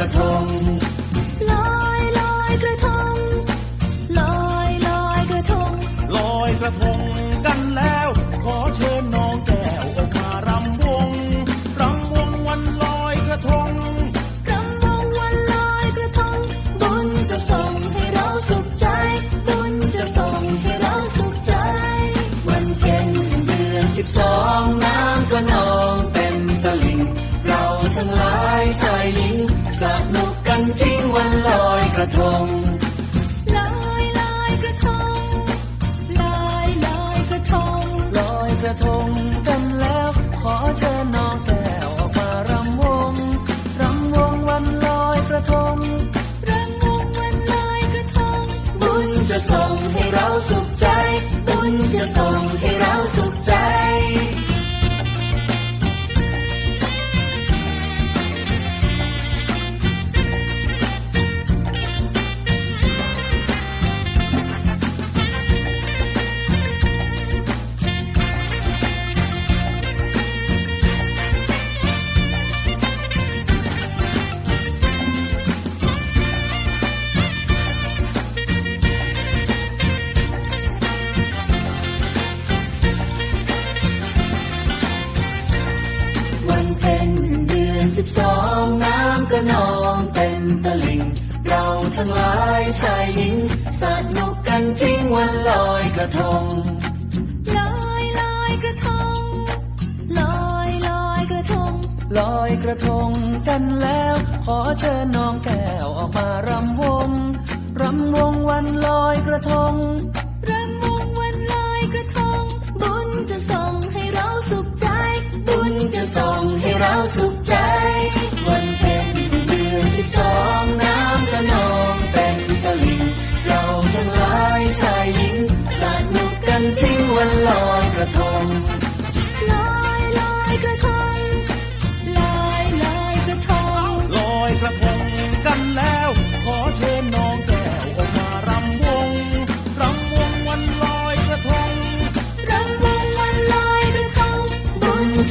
ระทงลอยลอยกระทงลอยลอยกระทงลอยกระทงกันแล้ว ขอเชิญน้องแก้วออกมารำวงรำวงวันลอยกระทงรำวงวันลอยกระทง บุญจะส่งให้เราสุขใจ บุญจะส่งให้เราสุขใจ วันเพ็ญเดือนสิบสอง ลอยกระทงลอยลอยกระทงลอยลอยกระทงลอยกระทงกันแล้วขอเชิญน้องแก้วออกมารำวงรำวงวันลอยกระทงรำวงวันลอยกระทงบุญจะส่งให้เราสุขใจบุญจะส่งให้เราสุข สิบสองน้ำก็นองเต็มตลิ่ง เราทั้งหลายชายหญิงสนุกกันจริงวันลอยกระทงลอยลอยกระทงลอยลอยกระทง ลอยกระทงกันแล้ว ขอเชิญน้องแก้วออกมารำวงรำวงวันลอยกระทงรำวงวันลอยกระทง บุญจะส่งให้เราสุขใจ บุญจะส่งให้เราสุขใจ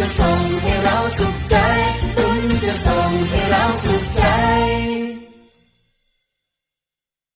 รำว